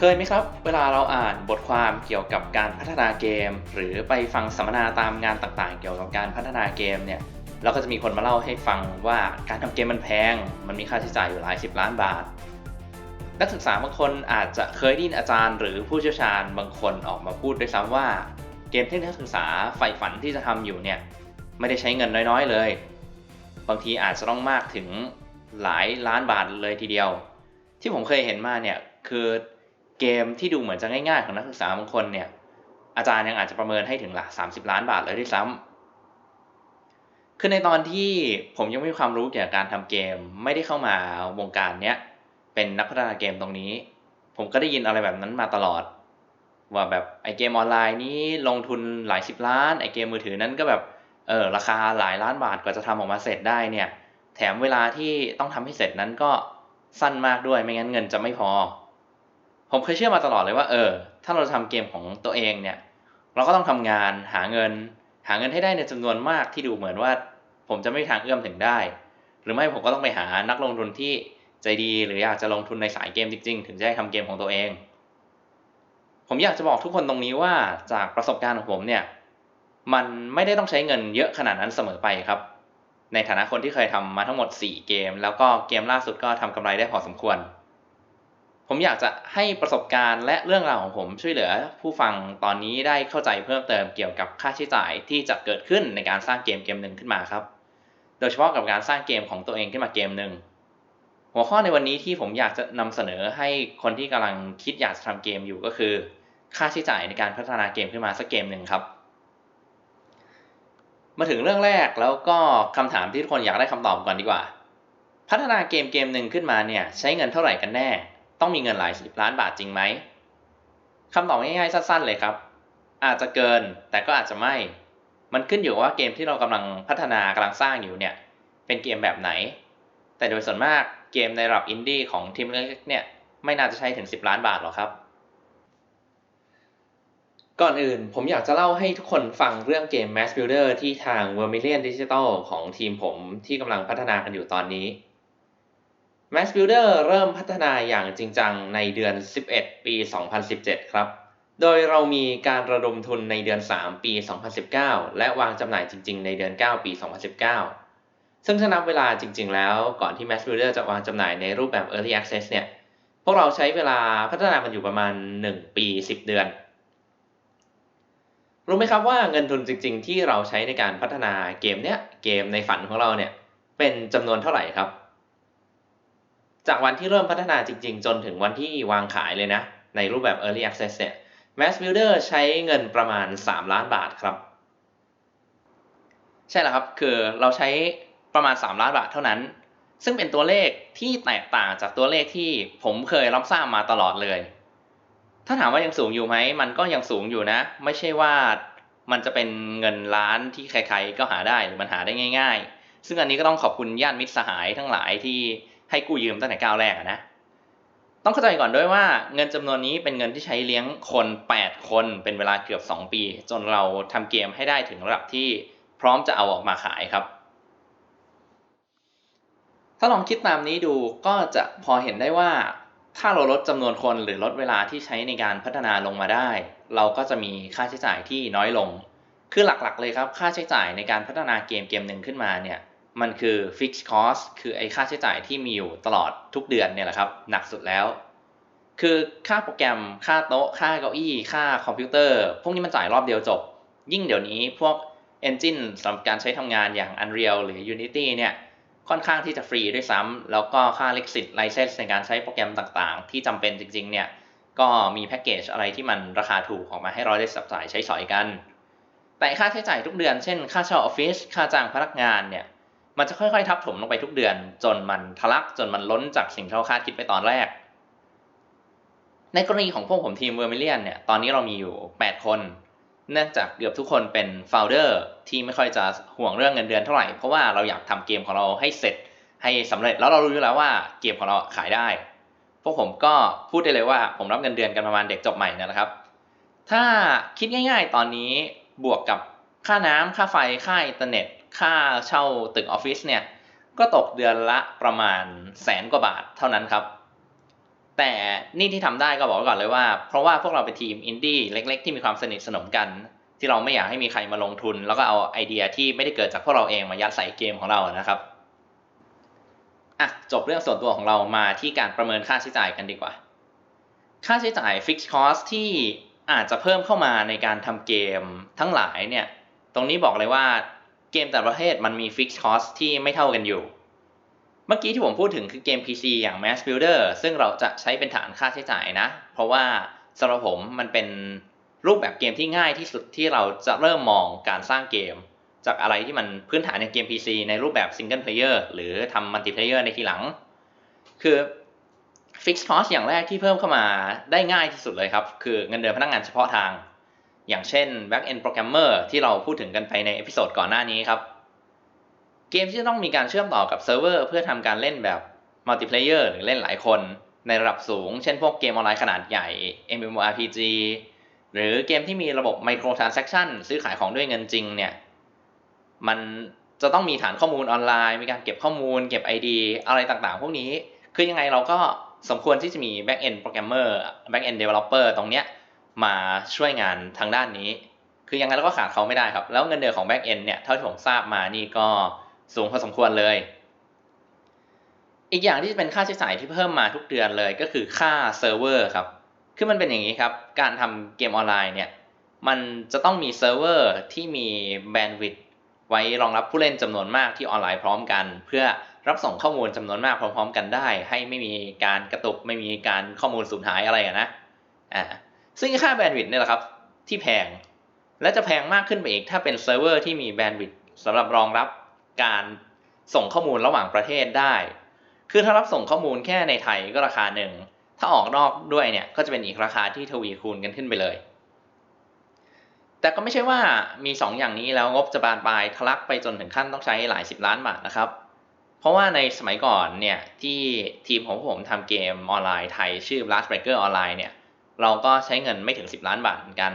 เคยไหมครับ เวลาเราอ่านบทความเกี่ยวกับการพัฒนาเกม หรือไปฟังสัมมนาตามงานต่างๆ เกี่ยวกับการพัฒนาเกมเนี่ยเราก็จะมีคนมาเล่าให้ฟังว่าการทำเกมมันแพง มันมีค่าใช้จ่ายอยู่หลายสิบล้านบาท นักศึกษาบางคนอาจจะเคยได้ยินอาจารย์ หรือผู้เชี่ยวชาญบางคนออกมาพูดด้วยซ้ำว่าเกมที่นักศึกษาใฝ่ฝันที่จะทำอยู่เนี่ยไม่ได้ใช้เงินน้อยๆเลย บางทีอาจจะต้องมากถึงหลายล้านบาทเลยทีเดียว ที่ผมเคยเห็นมาเนี่ยคือ เกมที่ดูเหมือนจะง่ายๆของนักศึกษาบางคนเนี่ย อาจารย์ยังอาจจะประเมินให้ถึงหลัก30ล้านบาทเลยด้วยซ้ำคือในตอนที่ผมยังไม่มีความรู้เกี่ยวกับการทำเกม ไม่ได้เข้ามาวงการเนี้ยเป็นนักพัฒนาเกมตรงนี้ ผมก็ได้ยินอะไรแบบนั้นมาตลอด ว่าแบบไอเกมออนไลน์นี้ลงทุนหลายสิบล้านไอเกมมือถือนั้นก็แบบเออราคาหลายล้านบาทกว่าจะทำออกมาเสร็จได้เนี่ย แถมเวลาที่ต้องทำให้เสร็จนั้นก็สั้นมากด้วยไม่งั้นเงินจะไม่พอ ผมเคยเชื่อมาตลอดเลยว่า เออ ถ้าเราทำเกมของตัวเองเนี่ย เราก็ต้องทำงานหาเงิน หาเงินให้ได้ในจำนวนมากที่ดูเหมือนว่า ผมจะไม่มีทางเอื้อมถึงได้ หรือไม่ผมก็ต้องไปหานักลงทุนที่ใจดีหรืออยากจะลงทุนในสายเกมจริง ๆ ถึงจะได้ทำเกมของตัวเอง ผมอยากจะบอกทุกคนตรงนี้ว่าจากประสบการณ์ของผมเนี่ย มันไม่ได้ต้องใช้เงินเยอะขนาดนั้นเสมอไปครับ ในฐานะคนที่เคยทำมาทั้งหมด 4 เกม แล้วก็เกมล่าสุดก็ทำกำไรได้พอสมควร ผมอยากจะให้ประสบการณ์และเรื่องราวของผมช่วยเหลือ ผู้ฟังตอนนี้ได้เข้าใจเพิ่มเติมเกี่ยวกับค่าใช้จ่ายที่จะเกิดขึ้นในการสร้างเกมเกมหนึ่งขึ้นมาครับ โดยเฉพาะกับการสร้างเกมของตัวเองขึ้นมาเกมหนึ่งหัวข้อในวันนี้ที่ผมอยากจะนำเสนอให้คนที่กำลังคิดอยากจะทำเกมอยู่ก็คือ ค่าใช้จ่ายในการพัฒนาเกมขึ้นมาสักเกมหนึ่งครับ มาถึงเรื่องแรกแล้วก็คำถามที่ทุกคนอยากได้คำตอบก่อนดีกว่า พัฒนาเกมเกมหนึ่งขึ้นมาเนี่ยใช้เงินเท่าไหร่กันแน่ ต้องมีเงินหลายสิบล้านบาทจริงไหมคำตอบง่ายๆสั้น ๆ เลยครับ อาจจะเกินแต่ก็อาจจะไม่ มันขึ้นอยู่ว่าเกมที่เรากำลังพัฒนากำลังสร้างอยู่เนี่ย เป็นเกมแบบไหน แต่โดยส่วนมากเกมในระดับอินดี้ของทีมเล็กๆเนี่ยไม่น่าจะใช้ถึง 10 ล้านบาทหรอกครับ ก่อนอื่นผมอยากจะเล่าให้ทุกคนฟังเรื่องเกม Mass Builder ที่ทาง Vermilion Digital ของทีมผมที่กำลังพัฒนากันอยู่ตอนนี้ Mass Builder เริ่มพัฒนาอย่างจริงจังในเดือน 11 ปี 2017 ครับ โดยเรามีการระดมทุนในเดือน 3 ปี 2019 และวางจำหน่ายจริง ๆ ในเดือน 9 ปี 2019 ซึ่งถ้านับเวลาจริง ๆ แล้วก่อนที่ Mass Builder จะวางจำหน่ายในรูปแบบ Early Access เนี่ย พวกเราใช้เวลาพัฒนามันอยู่ประมาณ 1 ปี 10 เดือน รู้ไหมครับว่าเงินทุนจริง ๆ ที่เราใช้ในการพัฒนาเกมเนี้ย เกมในฝันของเราเนี่ย เป็นจำนวนเท่าไหร่ครับ จากวันที่เริ่มพัฒนาจริงๆ จนถึงวันที่วางขายเลยนะ ในรูปแบบ Early Access เนี่ย Mass Builder ใช้เงินประมาณ 3 ล้านบาทครับ ใช่แล้วครับ คือเราใช้ประมาณ 3 ล้านบาทเท่านั้น ซึ่งเป็นตัวเลขที่แตกต่างจากตัวเลขที่ผมเคยรับทราบมาตลอดเลย ถ้าถามว่ายังสูงอยู่ไหม มันก็ยังสูงอยู่นะ ไม่ใช่ว่ามันจะเป็นเงินล้านที่ใครๆก็หาได้หรือมันหาได้ง่าย ๆ ซึ่งอันนี้ก็ต้องขอบคุณญาติมิตรสหายทั้งหลายที่ ให้กู้ยืมตั้งแต่ก้าวแรกนะ ต้องเข้าใจก่อนด้วยว่าเงินจำนวนนี้เป็นเงินที่ใช้เลี้ยงคน 8 คนเป็นเวลาเกือบ 2 ปี จนเราทำเกมให้ได้ถึงระดับที่พร้อมจะเอาออกมาขายครับ ถ้าลองคิดตามนี้ดูก็จะพอเห็นได้ว่าถ้าเราลดจำนวนคนหรือลดเวลาที่ใช้ในการพัฒนาลงมาได้ เราก็จะมีค่าใช้จ่ายที่น้อยลง คือหลักๆเลยครับ ค่าใช้จ่ายในการพัฒนาเกมเกมหนึ่งขึ้นมาเนี่ย มันคือ fixed cost คือไอ้ค่าใช้จ่ายที่มีอยู่ตลอดทุกเดือนเนี่ยแหละครับหนักสุดแล้ว คือค่าโปรแกรมค่าโต๊ะ ค่าเก้าอี้ ค่าคอมพิวเตอร์ พวกนี้มันจ่ายรอบเดียวจบ ยิ่งเดี๋ยวนี้พวก engine สำหรับการใช้ทำงานอย่าง Unreal หรือ Unity เนี่ยค่อนข้างที่จะฟรีด้วยซ้ำแล้วก็ค่า license license ในการใช้โปรแกรมต่างๆ ที่จำเป็นจริงๆ เนี่ยก็มีแพ็กเกจอะไรที่มันราคาถูกออกมาให้เราได้สับสายใช้สอยกัน แต่ค่าใช้จ่ายทุกเดือนเช่น ค่าเช่าออฟฟิศค่าจ้างพนักงานเนี่ย มันจะค่อยๆ ทับถมลงไปทุกเดือน จนมันทะลักจนมันล้นจากสิ่งที่เราคาดคิดไปตอนแรก ในกรณีของพวกผมทีมเวอร์มิเลียนเนี่ยตอนนี้เรามีอยู่ 8 คน เนื่องจากเกือบทุกคนเป็นโฟลเดอร์ที่ไม่ค่อยจะห่วงเรื่องเงินเดือนเท่าไหร่ เพราะว่าเราอยากทำเกมของเราให้เสร็จให้สำเร็จแล้วเรารู้อยู่แล้วว่าเกมของเราขายได้ พวกผมก็พูดได้เลยว่าผมรับเงินเดือนกันประมาณเด็กจบใหม่นะครับ ถ้าคิดง่าย ๆ ตอนนี้บวกกับค่าน้ำค่าไฟค่าอินเทอร์เน็ต ค่าเช่าตึกออฟฟิศเนี่ยก็ตกเดือนละประมาณแสนกว่าบาทเท่านั้นครับ แต่นี่ที่ทำได้ก็บอกก่อนเลยว่า เพราะว่าพวกเราเป็นทีมอินดี้เล็ก ๆ ที่มีความสนิทสนมกัน ที่เราไม่อยากให้มีใครมาลงทุน แล้วก็เอาไอเดียที่ไม่ได้เกิดจากพวกเราเองมายัดใส่เกมของเรานะครับอะจบเรื่องส่วนตัวของเรามาที่การประเมินค่าใช้จ่ายกันดีกว่า ค่าใช้จ่าย fixed cost ที่อาจจะเพิ่มเข้ามาในการทำเกมทั้งหลายเนี่ย ตรงนี้บอกเลยว่า เกมแต่ประเภทมันมี fixed cost ที่ไม่เท่ากันอยู่ เมื่อกี้ที่ผมพูดถึงคือเกม PC อย่าง Mass Builder ซึ่งเราจะใช้เป็นฐานค่าใช้จ่ายนะ เพราะว่าสำหรับผมมันเป็นรูปแบบเกมที่ง่ายที่สุดที่เราจะเริ่มมองการสร้างเกม จากอะไรที่มันพื้นฐานในเกม PC ในรูปแบบ Single Player หรือทำ Multiplayer ในทีหลัง คือ Fixed Cost อย่างแรกที่เพิ่มเข้ามาได้ง่ายที่สุดเลยครับ คือเงินเดือนพนักงานเฉพาะทาง อย่างเช่น Back End Programmer ที่เราพูดถึงกันไปในเอพิโซดก่อนหน้านี้ครับ เกมที่จะต้องมีการเชื่อมต่อกับเซิร์ฟเวอร์เพื่อทำการเล่นแบบมัลติเพลเยอร์หรือเล่นหลายคนในระดับสูง เช่นพวกเกมออนไลน์ขนาดใหญ่ MMORPG หรือเกมที่มีระบบ Microtransaction ซื้อขายของด้วยเงินจริงเนี่ย มันจะต้องมีฐานข้อมูลออนไลน์ มีการเก็บข้อมูล เก็บ ID อะไรต่างๆ พวกนี้ คือยังไงเราก็สมควรที่จะมี Back End Programmer Back End Developer ตรงเนี้ย มาช่วยงานทางด้านนี้ คือยังไงเราก็ขาดเขาไม่ได้ครับ แล้วเงินเดือนของ Back End เนี่ยเท่าที่ผมทราบมานี่ก็สูงพอสมควรเลย อีกอย่างที่จะเป็นค่าใช้จ่ายที่เพิ่มมาทุกเดือนเลยก็คือค่าเซิร์ฟเวอร์ครับคือมันเป็นอย่างนี้ครับ การทำเกมออนไลน์เนี่ยมันจะต้องมีเซิร์ฟเวอร์ที่มีแบนด์วิดต์ไว้รองรับผู้เล่นจำนวนมากที่ออนไลน์พร้อมกัน เพื่อรับส่งข้อมูลจำนวนมากพร้อม ๆ กันได้ ให้ไม่มีการกระตุกไม่มีการข้อมูลสูญหายอะไรนะอ่า ซึ่งค่าแบนด์วิดต์เนี่ยแหละครับ ที่แพง และจะแพงมากขึ้นไปอีก ถ้าเป็นเซิร์ฟเวอร์ที่มีแบนด์วิดต์สำหรับรองรับการส่งข้อมูลระหว่างประเทศได้ คือถ้ารับส่งข้อมูลแค่ในไทยก็ราคาหนึ่ง ถ้าออกนอกด้วยเนี่ยก็จะเป็นอีกราคาที่ทวีคูณกันขึ้นไปเลย แต่ก็ไม่ใช่ว่ามี 2 อย่างนี้แล้วงบจะบานปลายทะลักไปจนถึงขั้นต้องใช้หลายสิบล้านบาทนะครับ เพราะว่าในสมัยก่อนเนี่ยที่ทีมของผมทำเกมออนไลน์ไทยชื่อ Blast Breaker Online เนี่ย เราก็ใช้เงินไม่ถึง 10 ล้านบาทเหมือนกัน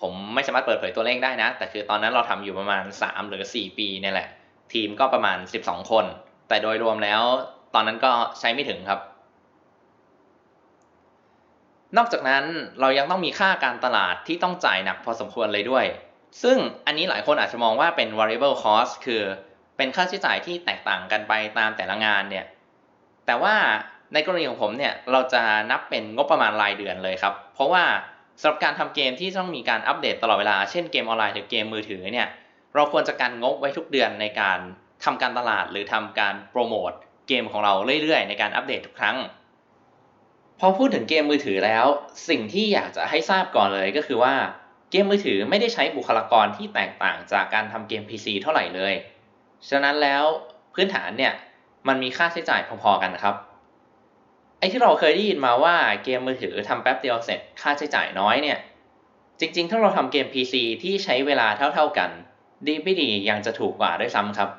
ผมไม่สามารถเปิดเผยตัวเลขได้นะ แต่คือตอนนั้นเราทำอยู่ประมาณ 3 หรือ 4 ปีเนี่ยแหละ ทีมก็ประมาณ 12 คน แต่โดยรวมแล้วตอนนั้นก็ใช้ไม่ถึงครับ นอกจากนั้นเรายังต้องมีค่าการตลาดที่ต้องจ่ายหนักพอสมควรเลยด้วย ซึ่งอันนี้หลายคนอาจจะมองว่าเป็น variable cost คือเป็นค่าใช้จ่ายที่แตกต่างกันไปตามแต่ละงานเนี่ย แต่ว่า ในกรณีของผมเนี่ยเราจะนับเป็นงบประมาณรายเดือนเลยครับ เพราะว่าสำหรับการทำเกมที่ต้องมีการอัปเดตตลอดเวลา เช่นเกมออนไลน์หรือเกมมือถือเนี่ยเราควรจะการงบไว้ทุกเดือนในการทำการตลาดหรือทำการโปรโมทเกมของเราเรื่อยๆ ในการอัปเดตทุกครั้ง พอพูดถึงเกมมือถือแล้ว สิ่งที่อยากจะให้ทราบก่อนเลยก็คือว่าเกมมือถือไม่ได้ใช้บุคลากรที่แตกต่างจากการทำเกม PC เท่าไหร่เลย ฉะนั้นแล้วพื้นฐานเนี่ยมันมีค่าใช้จ่ายพอๆกันครับ ไอ้ที่เราเคยได้ยินมาว่าเกมมือถือทำแป๊บเดียวเสร็จค่าใช้จ่ายน้อยเนี่ย จริงๆ ถ้าเราทำเกม PC ที่ใช้เวลาเท่าๆกัน ดีไม่ดียังจะถูกกว่าด้วยซ้ำครับ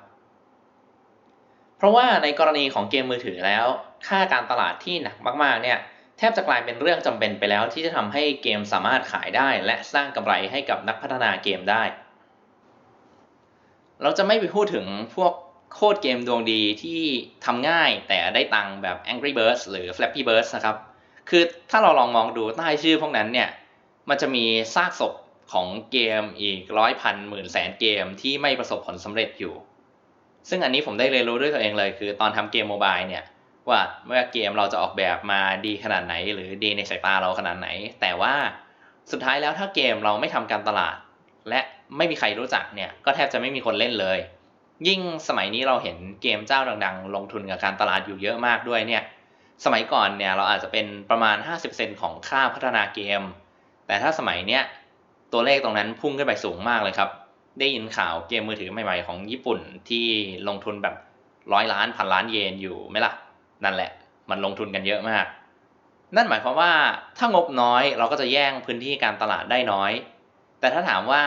เพราะว่าในกรณีของเกมมือถือแล้ว ค่าการตลาดที่หนักมากๆเนี่ยแทบจะกลายเป็นเรื่องจำเป็นไปแล้วที่จะทำให้เกมสามารถขายได้และสร้างกำไรให้กับนักพัฒนาเกมได้ เราจะไม่ไปพูดถึงพวก โคดเกมดวงดีที่ทำง่ายแต่ได้ตังแบบ Angry Birds หรือ Flappy Birds นะครับ คือถ้าเราลองมองดูใต้ชื่อพวกนั้นเนี่ย มันจะมีซากศพของเกมอีกร้อยพันหมื่นแสนเกมที่ไม่ประสบผลสำเร็จอยู่ ซึ่งอันนี้ผมได้เรียนรู้ด้วยตัวเองเลย คือตอนทำเกมโมบายเนี่ย ว่าเมื่อเกมเราจะออกแบบมาดีขนาดไหน หรือดีในสายตาเราขนาดไหน แต่ว่าสุดท้ายแล้วถ้าเกมเราไม่ทำการตลาด และไม่มีใครรู้จักเนี่ยก็แทบจะไม่มีคนเล่นเลย ยิ่งสมัยนี้เราเห็นเกมเจ้าดังๆ ลงทุนกับการตลาดอยู่เยอะมากด้วยเนี่ยสมัยก่อนเนี่ยเราอาจจะเป็นประมาณ 50%ของค่าพัฒนาเกม แต่ถ้าสมัยเนี้ยตัวเลขตรงนั้นพุ่งขึ้นไปสูงมากเลยครับ ได้ยินข่าวเกมมือถือใหม่ๆของญี่ปุ่นที่ลงทุนแบบร้อยล้านพันล้านเยนอยู่ไหมล่ะ นั่นแหละ มันลงทุนกันเยอะมาก นั่นหมายความว่าถ้างบน้อยเราก็จะแย่งพื้นที่การตลาดได้น้อย แต่ถ้าถามว่า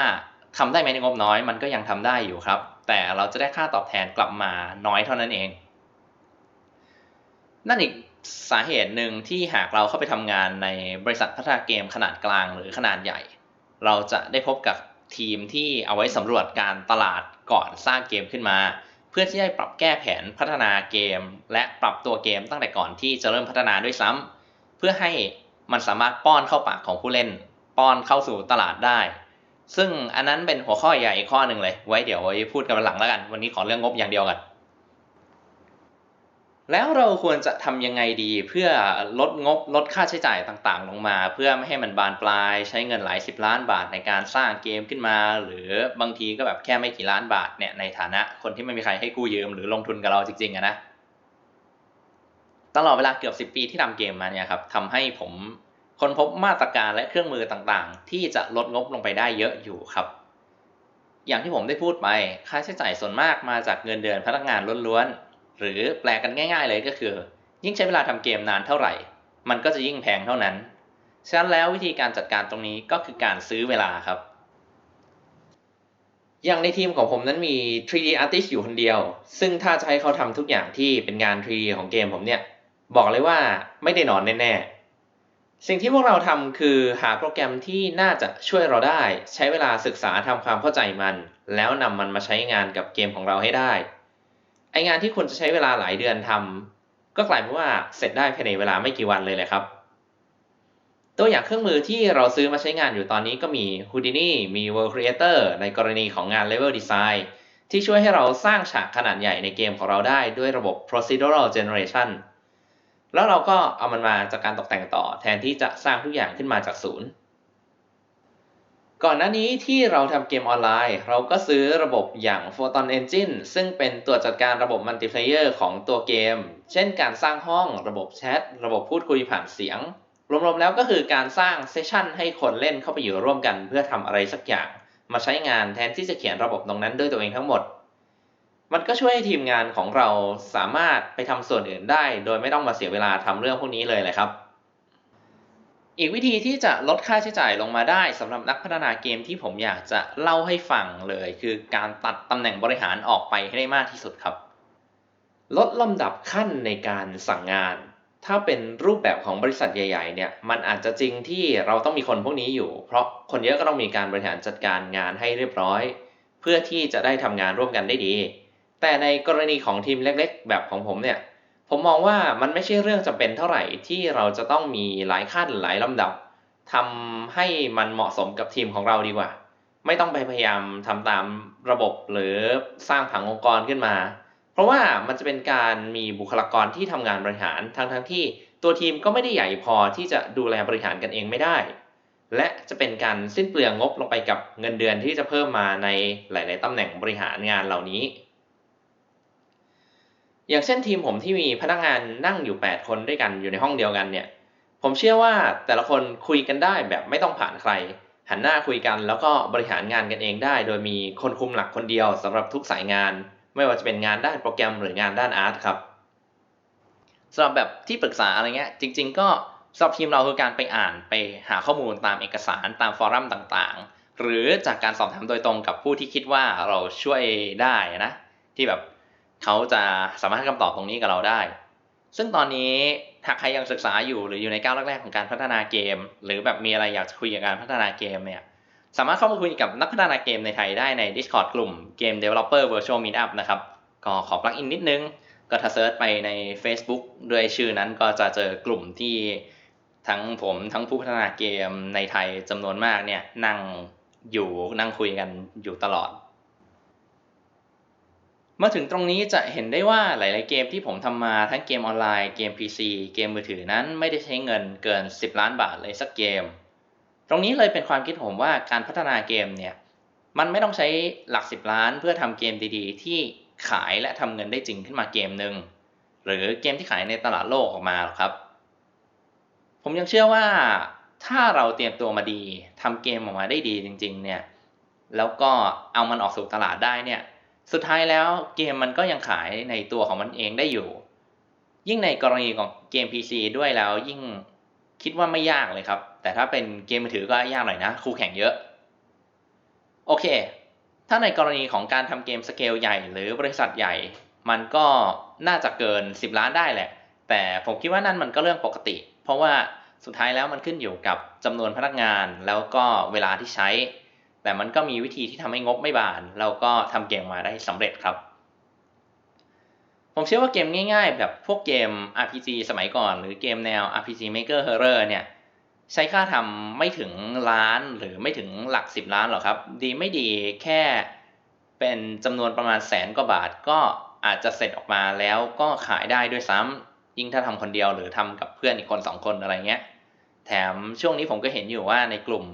ทำได้ไหมในงบน้อยมันก็ยังทำได้อยู่ครับ แต่เราจะได้ค่าตอบแทนกลับมาน้อยเท่านั้นเอง นั่นอีกสาเหตุหนึ่งที่หากเราเข้าไปทำงานในบริษัทพัฒนาเกมขนาดกลางหรือขนาดใหญ่ เราจะได้พบกับทีมที่เอาไว้สำรวจการตลาดก่อนสร้างเกมขึ้นมา เพื่อที่จะปรับแก้แผนพัฒนาเกม และปรับตัวเกมตั้งแต่ก่อนที่จะเริ่มพัฒนาด้วยซ้พื่อให้มันสามารถป้อนเข้าปากของผู้เล่น ป้อนเข้าสู่ตลาดได้ ซึ่งอันนั้นเป็นหัวข้อใหญ่อีกข้อหนึ่งเลย ไว้เดี๋ยวไว้พูดกันวันหลังแล้วกัน วันนี้ขอเรื่องงบอย่างเดียวกัน แล้วเราควรจะทำยังไงดีเพื่อลดงบลดค่าใช้จ่ายต่างๆ ลงมา เพื่อไม่ให้มันบานปลายใช้เงินหลายสิบล้านบาทในการสร้างเกมขึ้นมา หรือบางทีก็แบบแค่ไม่กี่ล้านบาทเนี่ยในฐานะคนที่ไม่มีใครให้กู้ยืมหรือลงทุนกับเราจริงๆอะนะตลอดเวลาเกือบ10 ปีที่ทำเกมมาเนี่ยครับทำให้ผม ค้นพบมาตรการและเครื่องมือต่างๆ ที่จะลดงบลงไปได้เยอะอยู่ครับ อย่างที่ผมได้พูดไป ค่าใช้จ่ายส่วนมากมาจากเงินเดือนพนักงานล้วนๆ หรือแปลกันง่าย ๆ เลยก็คือ ยิ่งใช้เวลาทำเกมนานเท่าไหร่ มันก็จะยิ่งแพงเท่านั้น ฉะนั้นแล้ววิธีการจัดการตรงนี้ก็คือการซื้อเวลาครับ อย่างในทีมของผมนั้นมี 3D artist อยู่คนเดียว ซึ่งถ้าจะให้เขาทำทุกอย่างที่เป็นงาน 3D ของเกมผมเนี่ย บอกเลยว่าไม่ได้นอนแน่ๆ สิ่งที่พวกเราทำคือหาโปรแกรมที่น่าจะช่วยเราได้ ใช้เวลาศึกษาทำความเข้าใจมัน แล้วนำมันมาใช้งานกับเกมของเราให้ได้ ไองานที่คุณจะใช้เวลาหลายเดือนทำก็กลายเป็นว่าเสร็จได้ภายในเวลาไม่กี่วันเลยแหละครับ ตัวอย่างเครื่องมือที่เราซื้อมาใช้งานอยู่ตอนนี้ก็มี Houdini มี World Creator ในกรณีของงาน Level Design ที่ช่วยให้เราสร้างฉากขนาดใหญ่ในเกมของเราได้ด้วยระบบ Procedural Generation แล้วเราก็เอามันมาจากการตกแต่งต่อ แทนที่จะสร้างทุกอย่างขึ้นมาจากศูนย์ก่อนหน้านี้ที่เราทำเกมออนไลน์ เราก็ซื้อระบบอย่าง Photon Engine ซึ่งเป็นตัวจัดการระบบมัลติเพลเยอร์ของตัวเกม เช่นการสร้างห้อง ระบบแชท ระบบพูดคุยผ่านเสียง รวมๆแล้วก็คือการสร้างเซสชันให้คนเล่นเข้าไปอยู่ร่วมกัน เพื่อทำอะไรสักอย่าง มาใช้งานแทนที่จะเขียนระบบตรงนั้นด้วยตัวเองทั้งหมด มันก็ช่วยให้ทีมงานของเราสามารถไปทำส่วนอื่นได้ โดยไม่ต้องมาเสียเวลาทำเรื่องพวกนี้เลยเลยครับ อีกวิธีที่จะลดค่าใช้จ่ายลงมาได้สำหรับนักพัฒนาเกมที่ผมอยากจะเล่าให้ฟังเลย คือการตัดตำแหน่งบริหารออกไปให้ได้มากที่สุดครับ ลดลำดับขั้นในการสั่งงาน ถ้าเป็นรูปแบบของบริษัทใหญ่ๆเนี่ยมันอาจจะจริงที่เราต้องมีคนพวกนี้อยู่ เพราะคนเยอะก็ต้องมีการบริหารจัดการงานให้เรียบร้อย เพื่อที่จะได้ทำงานร่วมกันได้ดี แต่ในกรณีของทีมเล็กๆ แบบของผมเนี่ย ผมมองว่ามันไม่ใช่เรื่องจำเป็นเท่าไหร่ที่เราจะต้องมีหลายขั้นหลายลำดับทำให้มันเหมาะสมกับทีมของเราดีกว่า ไม่ต้องไปพยายามทำตามระบบหรือสร้างผังองค์กรขึ้นมา เพราะว่ามันจะเป็นการมีบุคลากรที่ทำงานบริหารทั้งทั้งที่ตัวทีมก็ไม่ได้ใหญ่พอที่จะดูแลบริหารกันเองไม่ได้ และจะเป็นการสิ้นเปลืองงบลงไปกับเงินเดือนที่จะเพิ่มมาในหลาย ๆตำแหน่งบริหารงานเหล่านี้ อย่างเช่นทีมผมที่มีพนักงานนั่งอยู่ 8 คนด้วยกันอยู่ในห้องเดียวกันเนี่ย ผมเชื่อว่าแต่ละคนคุยกันได้แบบไม่ต้องผ่านใคร หันหน้าคุยกันแล้วก็บริหารงานกันเองได้ โดยมีคนคุมหลักคนเดียวสำหรับทุกสายงาน ไม่ว่าจะเป็นงานด้านโปรแกรมหรืองานด้านอาร์ตครับสำหรับแบบที่ปรึกษาอะไรเงี้ยจริง ๆ ก็สำหรับทีมเราคือการไปอ่านไปหาข้อมูลตามเอกสารตามฟอรัมต่างๆ หรือจากการสอบถามโดยตรงกับผู้ที่คิดว่าเราช่วยได้นะที่แบบ เขาจะสามารถให้คำตอบตรงนี้กับเราได้ ซึ่งตอนนี้ถ้าใครยังศึกษาอยู่หรืออยู่ในก้าวแรกๆของการพัฒนาเกม หรือแบบมีอะไรอยากจะคุยกับการพัฒนาเกมเนี่ยสามารถเข้ามาคุยกับนักพัฒนาเกมในไทยได้ใน Discord กลุ่ม Game Developer Virtual Meetup นะครับก็ขอปลักอินนิดนึง ก็ถ้าเซิร์ชไปใน Facebook ด้วยชื่อนั้นก็จะเจอกลุ่มที่ทั้งผมทั้งผู้พัฒนาเกมในไทยจำนวนมากเนี่ยนั่งอยู่นั่งคุยกันอยู่ตลอด มาถึงตรงนี้จะเห็นได้ว่าหลาย ๆ เกมที่ผมทำมาทั้งเกมออนไลน์เกม PC เกมมือถือนั้นไม่ได้ใช้เงินเกิน 10 ล้านบาทเลยสักเกม ตรงนี้เลยเป็นความคิดผมว่าการพัฒนาเกมเนี่ยมันไม่ต้องใช้หลัก 10 ล้านเพื่อทำเกมดีๆ ที่ขายและทำเงินได้จริงขึ้นมาเกมหนึ่งหรือเกมที่ขายในตลาดโลกออกมาครับ ผมยังเชื่อว่าถ้าเราเตรียมตัวมาดีทำเกมออกมาได้ดีจริง ๆ เนี่ยแล้วก็เอามันออกสู่ตลาดได้เนี่ย สุดท้ายแล้วเกมมันก็ยังขายในตัวของมันเองได้อยู่ ยิ่งในกรณีของเกม PC ด้วยแล้วยิ่งคิดว่าไม่ยากเลยครับ แต่ถ้าเป็นเกมมือถือก็ยากหน่อยนะคู่แข่งเยอะ โอเค ถ้าในกรณีของการทำเกมสเกลใหญ่หรือบริษัทใหญ่ มันก็น่าจะเกิน 10 ล้านได้แหละ แต่ผมคิดว่านั่นมันก็เรื่องปกติ เพราะว่าสุดท้ายแล้วมันขึ้นอยู่กับจำนวนพนักงานแล้วก็เวลาที่ใช้ แต่มันก็มีวิธีที่ทำให้งบไม่บาน เราก็ทำเกมมาได้สำเร็จครับ ผมเชื่อว่าเกมง่ายๆ แบบพวกเกม RPG สมัยก่อน หรือเกมแนว RPG Maker Horror เนี่ยใช้ค่าทำไม่ถึงล้านหรือไม่ถึงหลัก 10 ล้านหรอกครับ ดีไม่ดีแค่เป็นจำนวนประมาณแสนกว่าบาทก็อาจจะเสร็จออกมาแล้วก็ขายได้ด้วยซ้ำยิ่งถ้าทำคนเดียวหรือทำกับเพื่อนอีกคนสองคนอะไรเงี้ย แถมช่วงนี้ผมก็เห็นอยู่ว่าในกลุ่ม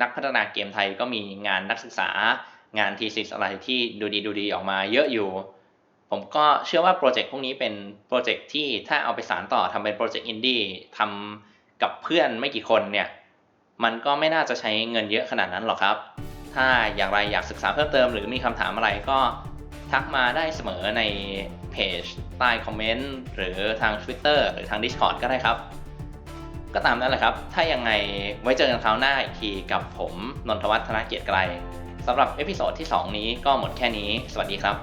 นักพัฒนาเกมไทยก็มีงานนักศึกษางานทีซิสอะไรที่ดูดีดูดีออกมาเยอะอยู่ ผมก็เชื่อว่าโปรเจกต์พวกนี้เป็นโปรเจกต์ที่ถ้าเอาไปสานต่อทำเป็นโปรเจกต์อินดี้ทำกับเพื่อนไม่กี่คนเนี่ย มันก็ไม่น่าจะใช้เงินเยอะขนาดนั้นหรอกครับ ถ้าอย่างไรอยากศึกษาเพิ่มเติมหรือมีคำถามอะไรก็ทักมาได้เสมอในเพจใต้คอมเมนต์หรือทาง Twitter หรือทาง Discord ก็ได้ครับ ก็ตามนั้นแหละครับ ถ้ายังไงไว้เจอกันคราวหน้าอีกทีกับผมนนทวัฒน์ธนเกียรติไกรสำหรับเอพิโซดที่ 2 นี้ก็หมดแค่นี้ สวัสดีครับ